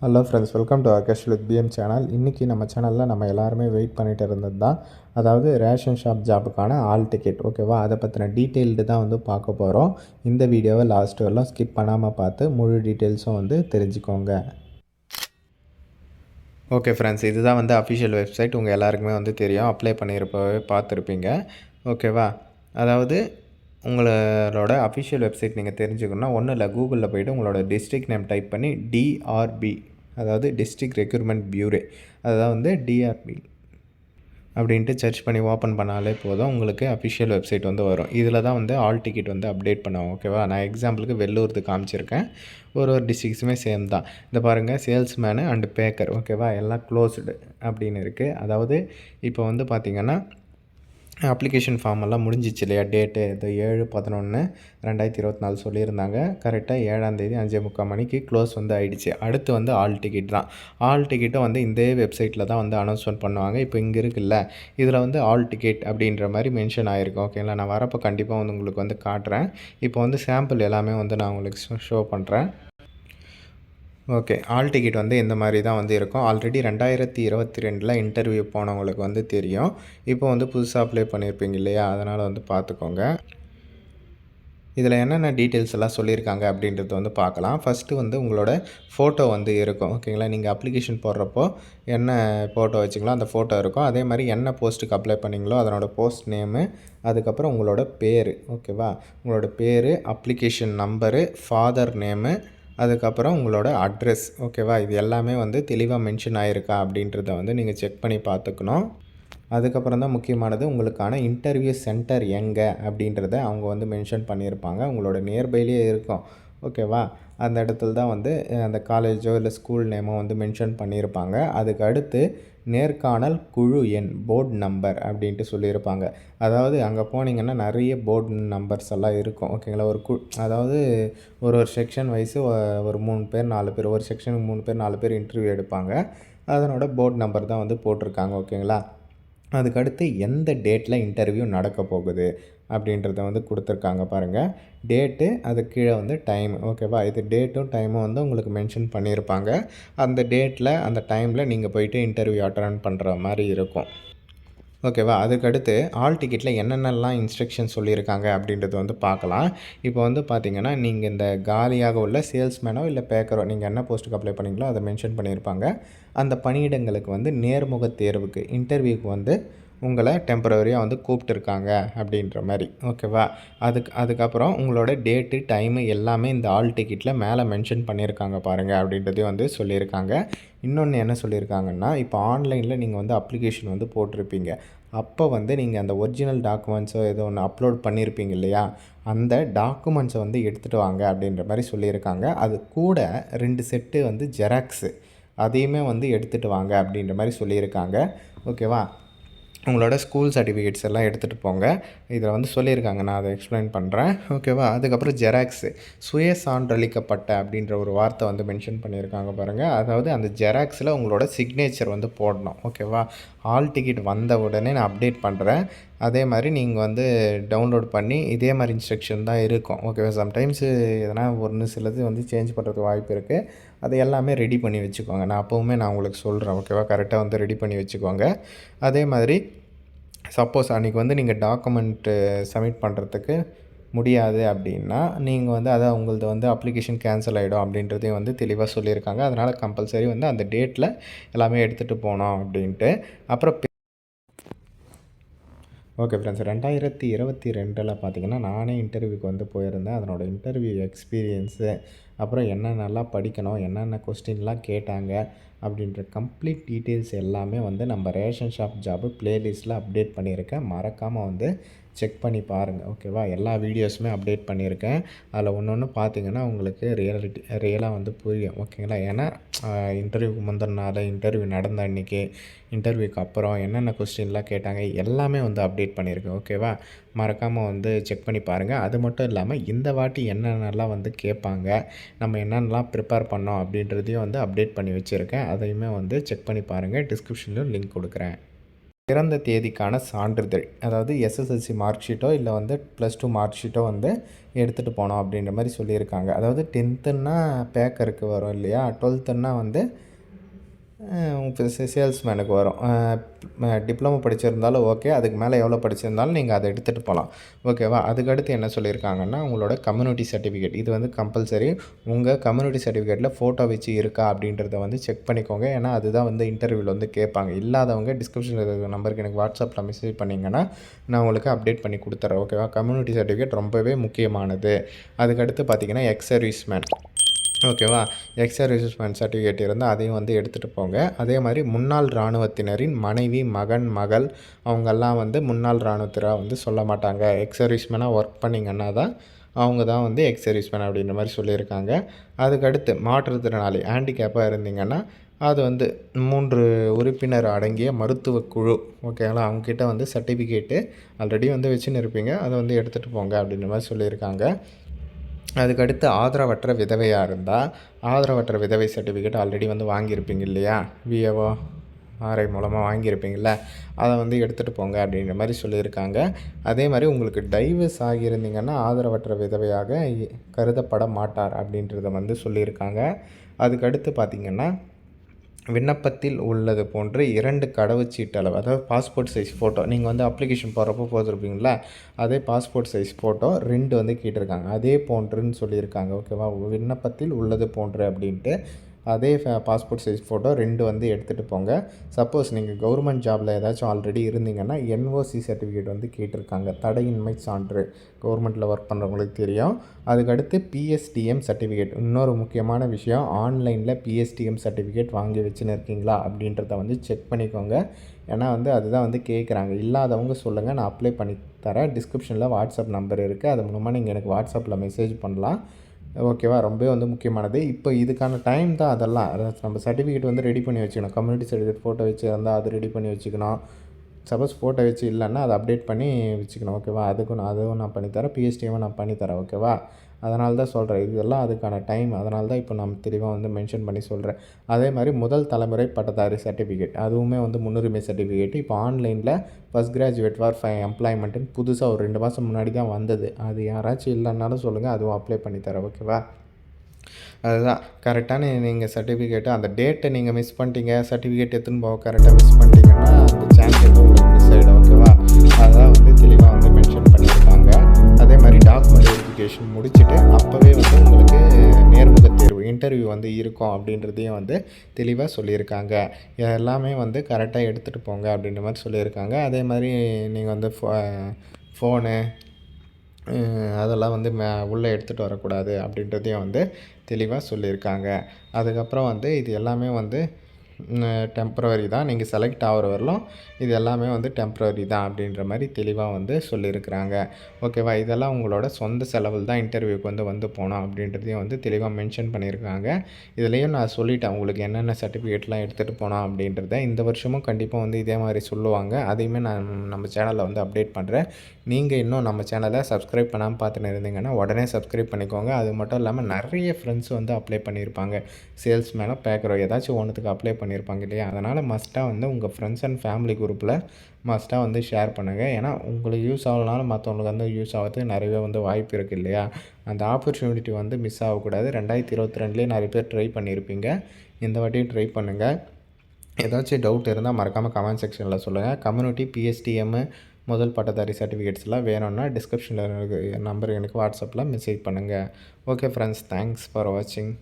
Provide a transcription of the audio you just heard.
Hello friends welcome to ஆர்கெஸ்ட் with PM channel இன்றைக்கி நம்ம சேனலில் நம்ம எல்லாருமே வெயிட் பண்ணிகிட்டு இருந்தது தான் அதாவது ரேஷன் ஷாப் ஜாபுக்கான ஆல் டிக்கெட் ஓகேவா அதை பற்றின டீட்டெயில்டு தான் வந்து பார்க்க போகிறோம் இந்த வீடியோவை லாஸ்ட் வரலாம். ஸ்கிப் பண்ணாமல் பார்த்து முழு டீட்டெயில்ஸும் வந்து தெரிஞ்சுக்கோங்க. ஓகே ஃப்ரெண்ட்ஸ் இதுதான் வந்து அஃபிஷியல் வெப்சைட் உங்கள் எல்லாருக்குமே வந்து தெரியும். அப்ளை பண்ணியிருப்பவே பார்த்துருப்பீங்க. ஓகேவா அதாவது உங்களோட அஃபிஷியல் வெப்சைட் நீங்கள் தெரிஞ்சுக்கணும்னா ஒன்றும் இல்லை கூகுளில் போய்ட்டு உங்களோட டிஸ்ட்ரிக் நேம் டைப் பண்ணி டிஆர்பி அதாவது டிஸ்ட்ரிக் ரெக்யூர்மெண்ட் பியூரே அதுதான் வந்து டிஆர்பி அப்படின்ட்டு சர்ச் பண்ணி ஓப்பன் பண்ணாலே போதும் உங்களுக்கு அஃபிஷியல் வெப்சைட் வந்து வரும். இதில் தான் வந்து ஆல் டிக்கெட் வந்து அப்டேட் பண்ணுவோம் ஓகேவா நான் எக்ஸாம்பிளுக்கு வெள்ளூர்து காமிச்சிருக்கேன். ஒரு ஒரு டிஸ்ட்ரிக்ஸுமே சேம் தான். இந்த பாருங்கள் சேல்ஸ்மேனு அண்டு பேக்கர் ஓகேவா எல்லாம் க்ளோஸ்டு அப்படின்னு இருக்குது அதாவது இப்போ வந்து பார்த்திங்கன்னா அப்ளிகேஷன் ஃபார்ம் எல்லாம் முடிஞ்சிச்சு இல்லையா? டேட்டு இது ஏழு பதினொன்று ரெண்டாயிரத்தி இருபத்தி நாலு சொல்லியிருந்தாங்க. கரெக்டாக ஏழாந்தேதி அஞ்சே முக்கால் மணிக்கு க்ளோஸ் வந்து ஆகிடுச்சு அடுத்து வந்து ஆல் டிக்கெட் தான். ஆல் டிக்கெட்டும் வந்து இந்த வெப்சைட்டில் தான் வந்து அனௌன்ஸ்மெண்ட் பண்ணுவாங்க. இப்போ இங்கே இருக்குல்ல இதில் வந்து ஆல் டிக்கெட் அப்படின்ற மாதிரி மென்ஷன் ஆகிருக்கும் ஓகேங்களா நான் வரப்போ கண்டிப்பாக வந்து உங்களுக்கு வந்து காட்டுறேன். இப்போ வந்து சாம்பிள் எல்லாமே வந்து நான் உங்களுக்கு ஷோ பண்ணுறேன் ஓகே. ஆல் டிக்கெட் வந்து இந்த மாதிரி தான் வந்து இருக்கும். ஆல்ரெடி ரெண்டாயிரத்தி இருபத்தி ரெண்டில் இன்டர்வியூ போனவங்களுக்கு வந்து தெரியும். இப்போ வந்து புதுசாக அப்ளை பண்ணியிருப்பீங்க இல்லையா? அதனால் வந்து பார்த்துக்கோங்க. இதில் என்னென்ன டீட்டெயில்ஸ் எல்லாம் சொல்லியிருக்காங்க அப்படின்றத வந்து பார்க்கலாம். ஃபஸ்ட்டு வந்து உங்களோட ஃபோட்டோ வந்து இருக்கும். ஓகேங்களா நீங்கள் அப்ளிகேஷன் போடுறப்போ என்ன ஃபோட்டோ வச்சிங்களோ அந்த ஃபோட்டோ இருக்கும். அதே மாதிரி என்ன போஸ்ட்டுக்கு அப்ளை பண்ணிங்களோ அதனோட போஸ்ட் நேமு அதுக்கப்புறம் உங்களோட பேர். ஓகேவா உங்களோட பேர் அப்ளிகேஷன் நம்பரு ஃபாதர் நேமு அதுக்கப்புறம் உங்களோட அட்ரஸ் ஓகேவா இது எல்லாமே வந்து தெளிவாக மென்ஷன் ஆகிருக்கா அப்படின்றத வந்து நீங்கள் செக் பண்ணி பார்த்துக்கணும். அதுக்கப்புறம் தான் முக்கியமானது உங்களுக்கான இன்டர்வியூ சென்டர் எங்கே அப்படின்றத அவங்க வந்து மென்ஷன் பண்ணியிருப்பாங்க. உங்களோட நியர்பைலேயே இருக்கும். ஓகேவா அந்த இடத்துல தான் வந்து அந்த காலேஜோ இல்லை ஸ்கூல் நேமோ வந்து மென்ஷன் பண்ணியிருப்பாங்க. அதுக்கு அடுத்து நேர்காணல் குழு எண் போர்டு நம்பர் அப்படின்ட்டு சொல்லியிருப்பாங்க. அதாவது அங்கே போனீங்கன்னா நிறைய போர்டு நம்பர்ஸ் எல்லாம் இருக்கும். ஓகேங்களா ஒரு கு அதாவது ஒரு ஒரு செக்ஷன் வைஸு ஒரு மூணு பேர் நாலு பேர் ஒரு செக்ஷனுக்கு மூணு பேர் நாலு பேர் இன்டர்வியூ எடுப்பாங்க. அதனோட போர்டு நம்பர் தான் வந்து போட்டிருக்காங்க. ஓகேங்களா அதுக்கடுத்து எந்த டேட்டில் இன்டர்வியூ நடக்க போகுது அப்படின்றத வந்து கொடுத்துருக்காங்க பாருங்கள் டேட்டு அது கீழே வந்து டைம் ஓகேவா இது டேட்டும் டைமும் வந்து உங்களுக்கு மென்ஷன் பண்ணியிருப்பாங்க. அந்த டேட்டில் அந்த டைமில் நீங்கள் போயிட்டு இன்டர்வியூ அட்டன் பண்ணுற மாதிரி இருக்கும். ஓகேவா? அதுக்கடுத்து ஆல் டிக்கெட்டில் என்னென்னலாம் இன்ஸ்ட்ரக்ஷன் சொல்லியிருக்காங்க அப்படின்றது வந்து பார்க்கலாம். இப்போ வந்து பார்த்தீங்கன்னா நீங்கள் இந்த காலியாக உள்ள சேல்ஸ்மேனோ இல்லை பேக்கரோ நீங்கள் என்ன போஸ்ட்டுக்கு அப்ளை பண்ணிங்களோ அதை மென்ஷன் பண்ணியிருப்பாங்க. அந்த பணியிடங்களுக்கு வந்து நேர்முக தேர்வுக்கு இன்டர்வியூக்கு வந்து உங்களை டெம்பரவரியாக வந்து கூப்பிட்டுருக்காங்க அப்படின்ற மாதிரி. ஓகேவா அதுக்கு அதுக்கப்புறம் உங்களோட டேட்டு டைமு எல்லாமே இந்த ஆல் டிக்கெட்டில் மேலே மென்ஷன் பண்ணியிருக்காங்க பாருங்கள் அப்படின்றதையும் வந்து சொல்லியிருக்காங்க. இன்னொன்று என்ன சொல்லியிருக்காங்கன்னா இப்போ ஆன்லைனில் நீங்கள் வந்து அப்ளிகேஷன் வந்து போட்டிருப்பீங்க. அப்போ வந்து நீங்கள் அந்த ஒரிஜினல் டாக்குமெண்ட்ஸோ ஏதோ ஒன்று அப்லோட் பண்ணியிருப்பீங்க இல்லையா? அந்த டாக்குமெண்ட்ஸை வந்து எடுத்துகிட்டு வாங்க அப்படின்ற மாதிரி சொல்லியிருக்காங்க. அது கூட ரெண்டு செட்டு வந்து ஜெராக்ஸு அதையுமே வந்து எடுத்துகிட்டு வாங்க அப்படின்ற மாதிரி சொல்லியிருக்காங்க. ஓகேவா உங்களோட ஸ்கூல் சர்டிஃபிகேட்ஸ் எல்லாம் எடுத்துகிட்டு போங்க. இதில் வந்து சொல்லியிருக்காங்க நான் அதை எக்ஸ்பிளைன் பண்ணுறேன் ஓகேவா அதுக்கப்புறம் ஜெராக்ஸு சுய சான்றளிக்கப்பட்ட அப்படின்ற ஒரு வார்த்தை வந்து மென்ஷன் பண்ணியிருக்காங்க பாருங்கள் அதாவது அந்த ஜெராக்ஸில் உங்களோட சிக்னேச்சர் வந்து போடணும். ஓகேவா ஆல் டிக்கெட் வந்த உடனே நான் அப்டேட் பண்ணுறேன் அதே மாதிரி நீங்கள் வந்து டவுன்லோட் பண்ணி இதே மாதிரி இன்ஸ்ட்ரக்ஷன் தான் இருக்கும். ஓகேவா சம்டைம்ஸு எதனா ஒன்று சிலது வந்து சேஞ்ச் பண்ணுறதுக்கு வாய்ப்பு இருக்குது அது எல்லாமே ரெடி பண்ணி வச்சுக்கோங்க. நான் அப்போவுமே நான் உங்களுக்கு சொல்கிறேன் ஓகேவா கரெக்டாக வந்து ரெடி பண்ணி வச்சுக்கோங்க. அதே மாதிரி சப்போஸ் அன்றைக்கி வந்து நீங்கள் டாக்குமெண்ட்டு சப்மிட் பண்ணுறதுக்கு முடியாது அப்படின்னா நீங்கள் வந்து அதை உங்களது வந்து அப்ளிகேஷன் கேன்சல் ஆகிடும் அப்படின்றதையும் வந்து தெளிவாக சொல்லியிருக்காங்க. அதனால் கம்பல்சரி வந்து அந்த டேட்டில் எல்லாமே எடுத்துகிட்டு போனோம் அப்படின்ட்டு. அப்புறம் ஓகே ஃப்ரெண்ட்ஸ் ரெண்டாயிரத்தி இருபத்தி ரெண்டில் பார்த்தீங்கன்னா நானே இன்டர்வியூக்கு வந்து போயிருந்தேன். அதனோட இன்டர்வியூ எக்ஸ்பீரியன்ஸு அப்புறம் என்னென்னலாம் படிக்கணும் என்னென்ன கொஸ்டின்லாம் கேட்டாங்க அப்படின்ற கம்ப்ளீட் டீட்டெயில்ஸ் எல்லாமே வந்து நம்ம ரேஷன் ஷாப் ஜாபு ப்ளேலிஸ்ட்டில் அப்டேட் பண்ணியிருக்கேன். மறக்காமல் வந்து செக் பண்ணி பாருங்கள் ஓகேவா? எல்லா வீடியோஸுமே அப்டேட் பண்ணியிருக்கேன். அதில் ஒன்று ஒன்று பார்த்தீங்கன்னா உங்களுக்கு ரியாலிட்டி ரியலாக வந்து புரியும். ஓகேங்களா? ஏன்னா இன்டர்வியூக்கு முந்தின நாள் இன்டர்வியூ நடந்த அன்றைக்கி இன்டர்வியூக்கு அப்புறம் என்னென்ன கொஸ்டின்லாம் கேட்டாங்க எல்லாமே வந்து அப்டேட் பண்ணியிருக்கேன். ஓகேவா? மறக்காமல் வந்து செக் பண்ணி பாருங்கள் அது மட்டும் இல்லாமல் இந்த வாட்டி என்னென்னலாம் வந்து கேட்பாங்க நம்ம என்னென்னலாம் ப்ரிப்பேர் பண்ணோம் அப்படின்றதையும் வந்து அப்டேட் பண்ணி வச்சுருக்கேன். அதையுமே வந்து செக் பண்ணி பாருங்கள் டிஸ்கிரிப்ஷன்லையும் லிங்க் கொடுக்குறேன். பிறந்த தேதிக்கான சான்றிதழ் அதாவது எஸ்எஸ்எல்சி மார்க் ஷீட்டோ இல்லை வந்து ப்ளஸ் டூ மார்க் ஷீட்டோ வந்து எடுத்துகிட்டு போனோம் அப்படின்ற மாதிரி சொல்லியிருக்காங்க. அதாவது டென்த்துன்னா பேக்கருக்கு வரும் இல்லையா? டுவெல்த்துன்னா வந்து சேல்ஸ்மேனுக்கு வரும். டிப்ளமோ படிச்சிருந்தாலும் ஓகே அதுக்கு மேலே எவ்வளோ படிச்சிருந்தாலும் நீங்கள் அதை எடுத்துகிட்டு போகலாம் ஓகேவா அதுக்கடுத்து என்ன சொல்லியிருக்காங்கன்னா உங்களோட கம்யூனிட்டி சர்டிஃபிகேட் இது வந்து கம்பல்சரி உங்கள் கம்யூனிட்டி சர்டிஃபிகேட்டில் ஃபோட்டோ வச்சு இருக்கா அப்படின்றத வந்து செக் பண்ணிக்கோங்க. ஏன்னா அதுதான் வந்து இன்டர்வியூவில் வந்து கேட்பாங்க. இல்லாதவங்க டிஸ்கிரிப்ஷனில் இருக்கிற நம்பருக்கு எனக்கு வாட்ஸ்அப்பில் மெசேஜ் பண்ணிங்கன்னா நான் உங்களுக்கு அப்டேட் பண்ணி கொடுத்துட்றேன் ஓகேவா கம்யூனிட்டி சர்டிஃபிகேட் ரொம்பவே முக்கியமானது. அதுக்கடுத்து பார்த்தீங்கன்னா எக்ஸ் சர்வீஸ்மேன் ஓகேவா? எக்ஸ்ட்ரா சர்வீஸ்மேன் சர்டிஃபிகேட் இருந்தால் அதையும் வந்து எடுத்துகிட்டு போங்க. அதே மாதிரி முன்னாள் இராணுவத்தினரின் மனைவி மகன் மகள் அவங்கெல்லாம் வந்து முன்னாள் இராணுவத்தினராக வந்து சொல்ல மாட்டாங்க. எக்ஸ் ஒர்க் பண்ணிங்கன்னா தான் அவங்க தான் வந்து எக்ஸ் அப்படின்ற மாதிரி சொல்லியிருக்காங்க. அதுக்கடுத்து மாற்றுத்திறனாளி ஹேண்டிகேப்பாக இருந்தீங்கன்னா அது வந்து மூன்று உறுப்பினர் அடங்கிய மருத்துவ குழு ஓகேங்களா அவங்கக்கிட்ட வந்து சர்டிஃபிகேட்டு ஆல்ரெடி வந்து வச்சுன்னு இருப்பீங்க. அதை வந்து எடுத்துகிட்டு போங்க அப்படின்ற மாதிரி சொல்லியிருக்காங்க. அதுக்கடுத்து ஆதரவற்ற விதவையாக இருந்தால் ஆதரவற்ற விதவை சர்டிஃபிகேட் ஆல்ரெடி வந்து வாங்கியிருப்பீங்க இல்லையா? விஏஓ ஆர்ஐ மூலமாக வாங்கியிருப்பீங்கள அதை வந்து எடுத்துகிட்டு போங்க அப்படின்ற மாதிரி சொல்லியிருக்காங்க. அதே மாதிரி உங்களுக்கு டைவர்ஸ் ஆகியிருந்தீங்கன்னா ஆதரவற்ற விதவையாக கருதப்பட மாட்டார் அப்படின்றத வந்து சொல்லியிருக்காங்க. அதுக்கடுத்து பார்த்திங்கன்னா விண்ணப்பத்தில் உள்ளது போன்று இரண்டு கடவுச்சீட்டு அளவு அதாவது பாஸ்போர்ட் சைஸ் ஃபோட்டோ நீங்கள் வந்து அப்ளிகேஷன் போகிறப்போ போட்டிருப்பீங்களா அதே பாஸ்போர்ட் சைஸ் ஃபோட்டோ ரெண்டு வந்து கேட்டிருக்காங்க. அதே போன்றுன்னு சொல்லியிருக்காங்க. ஓகேவா? விண்ணப்பத்தில் உள்ளது போன்று அப்படின்ட்டு அதே பாஸ்போர்ட் சைஸ் ஃபோட்டோ ரெண்டு வந்து எடுத்துகிட்டு போங்க. சப்போஸ் நீங்கள் கவர்மெண்ட் ஜாபில் ஏதாச்சும் ஆல்ரெடி இருந்தீங்கன்னா என்ஓசி சர்டிஃபிகேட் வந்து கேட்டிருக்காங்க. தடையின்மை சான்று. கவர்மெண்ட்டில் ஒர்க் பண்ணுறவங்களுக்கு தெரியும். அதுக்கடுத்து பிஎஸ்டிஎம் சர்டிஃபிகேட் இன்னொரு முக்கியமான விஷயம் ஆன்லைனில் பிஎஸ்டிஎம் சர்டிஃபிகேட் வாங்கி வச்சுன்னு இருக்கீங்களா? அப்படின்றத வந்து செக் பண்ணிக்கோங்க. ஏன்னா வந்து அதுதான் வந்து கேட்குறாங்க இல்லாதவங்க சொல்லுங்கள் நான் அப்ளை பண்ணி தரேன். டிஸ்கிரிப்ஷனில் வாட்ஸ்அப் நம்பர் இருக்குது அது மூலமாக நீங்கள் எனக்கு வாட்ஸ்அப்பில் மெசேஜ் பண்ணலாம். ஓகேவா? ரொம்பவே வந்து முக்கியமானது. இப்போ இதுக்கான டைம் தான் அதெல்லாம். நம்ம சர்டிஃபிகேட் வந்து ரெடி பண்ணி வச்சுக்கணும். கம்யூனிட்டி சர்டிஃபிகேட் ஃபோட்டோ வச்சு இருந்தால் அது ரெடி பண்ணி வச்சுக்கணும். சப்போஸ் ஃபோட்டோ வச்சு இல்லைன்னா அதை அப்டேட் பண்ணி வச்சுக்கணும். ஓகேவா? அதுக்கும் நான் அதுவும் நான் பண்ணித்தரேன். பிஎஸ்டியும் நான் பண்ணித்தரேன். ஓகேவா? அதனால தான் சொல்கிறேன் இதெல்லாம் அதுக்கான டைம் அதனால தான் இப்போ நான் தெளிவாக வந்து மென்ஷன் பண்ணி சொல்கிறேன் அதே மாதிரி முதல் தலைமுறை பட்டதாரி சர்டிஃபிகேட் அதுவுமே வந்து முன்னுரிமை சர்டிஃபிகேட் இப்போ ஆன்லைனில் ஃபஸ்ட் கிராஜுவேட் ஃபார் ஃபை எம்ப்ளாய்மெண்ட்டுன்னு புதுசாக ஒரு ரெண்டு மாதம் முன்னாடி தான் வந்தது. அது யாராச்சும் இல்லைன்னாலும் சொல்லுங்கள் அதுவும் அப்ளை பண்ணித்தரேன் ஓகேவா அதுதான். கரெக்டான நீங்கள் சர்டிஃபிகேட்டு அந்த டேட்டை நீங்கள் மிஸ் பண்ணிட்டீங்க. சர்டிஃபிகேட் எடுத்துன்னு போக கரெக்டாக மிஸ் பண்ணிட்டீங்கன்னா அந்த சேனல் வந்து இருக்கும் அப்படின்றதையும் வந்து தெளிவாக சொல்லியிருக்காங்க. எல்லாமே வந்து கரெக்டாக எடுத்துகிட்டு போங்க அப்படின்ற மாதிரி சொல்லியிருக்காங்க. அதே மாதிரி நீங்கள் வந்து ஃபோ ஃபோனு அதெல்லாம் வந்து மே உள்ளே எடுத்துகிட்டு வரக்கூடாது அப்படின்றதையும் வந்து தெளிவாக சொல்லியிருக்காங்க. அதுக்கப்புறம் வந்து இது எல்லாமே வந்து டெம்ப்ரவரி தான். நீங்கள் செலக்ட் ஆகிற வரலும் இது எல்லாமே வந்து டெம்ப்ரவரி தான் அப்படின்ற மாதிரி தெளிவாக வந்து சொல்லியிருக்கிறாங்க. ஓகேவா இதெல்லாம் உங்களோட சொந்த செலவில் தான் இன்டர்வியூக்கு வந்து வந்து போனோம் அப்படின்றதையும் வந்து தெளிவாக மென்ஷன் பண்ணியிருக்காங்க. இதுலேயும் நான் சொல்லிட்டேன் உங்களுக்கு என்னென்ன சர்டிஃபிகேட்லாம் எடுத்துகிட்டு போனோம் அப்படின்றத. இந்த வருஷமும் கண்டிப்பாக வந்து இதே மாதிரி சொல்லுவாங்க. அதையுமே நான் நம்ம சேனலில் வந்து அப்டேட் பண்ணுறேன் நீங்கள் இன்னும் நம்ம சேனலை சப்ஸ்கிரைப் பண்ணாமல் பார்த்துன்னு இருந்தீங்கன்னா உடனே சப்ஸ்கிரைப் பண்ணிக்கோங்க. அது மட்டும் இல்லாமல் நிறைய ஃப்ரெண்ட்ஸ் வந்து அப்ளை பண்ணியிருப்பாங்க. சேல்ஸ் மேலே பேக்கரோ ஏதாச்சும் ஒன்றுத்துக்கு அப்ளை பண்ணியிருப்பாங்க இல்லையா? அதனால் மஸ்ட்டாக வந்து உங்கள் ஃப்ரெண்ட்ஸ் அண்ட் ஃபேமிலி குரூப்பில் மஸ்ட்டாக வந்து ஷேர் பண்ணுங்கள் ஏன்னா உங்களுக்கு யூஸ் ஆகலனாலும் மற்றவங்களுக்கு வந்து யூஸ் ஆகிறதுக்கு நிறையவே வந்து வாய்ப்பு இருக்குது இல்லையா? அந்த ஆப்பர்ச்சுனிட்டி வந்து மிஸ் ஆகக்கூடாது. ரெண்டாயிரத்தி இருபத்தி ரெண்டுலேயே நிறைய பேர் ட்ரை பண்ணியிருப்பீங்க. இந்த வாட்டியும் ட்ரை பண்ணுங்கள் ஏதாச்சும் டவுட் இருந்தால் மறக்காமல் கமெண்ட் செக்ஷனில் சொல்லுங்கள் கம்யூனிட்டி பிஎஸ்டிஎம்மு முதல் பட்டதாரி சர்டிஃபிகேட்ஸ்லாம் வேணும்னா டிஸ்கிரிப்ஷனில் நம்பர் எனக்கு வாட்ஸ்அப்பில் மெசேஜ் பண்ணுங்கள் ஓகே ஃப்ரெண்ட்ஸ் தேங்க்ஸ் ஃபார் வாட்சிங்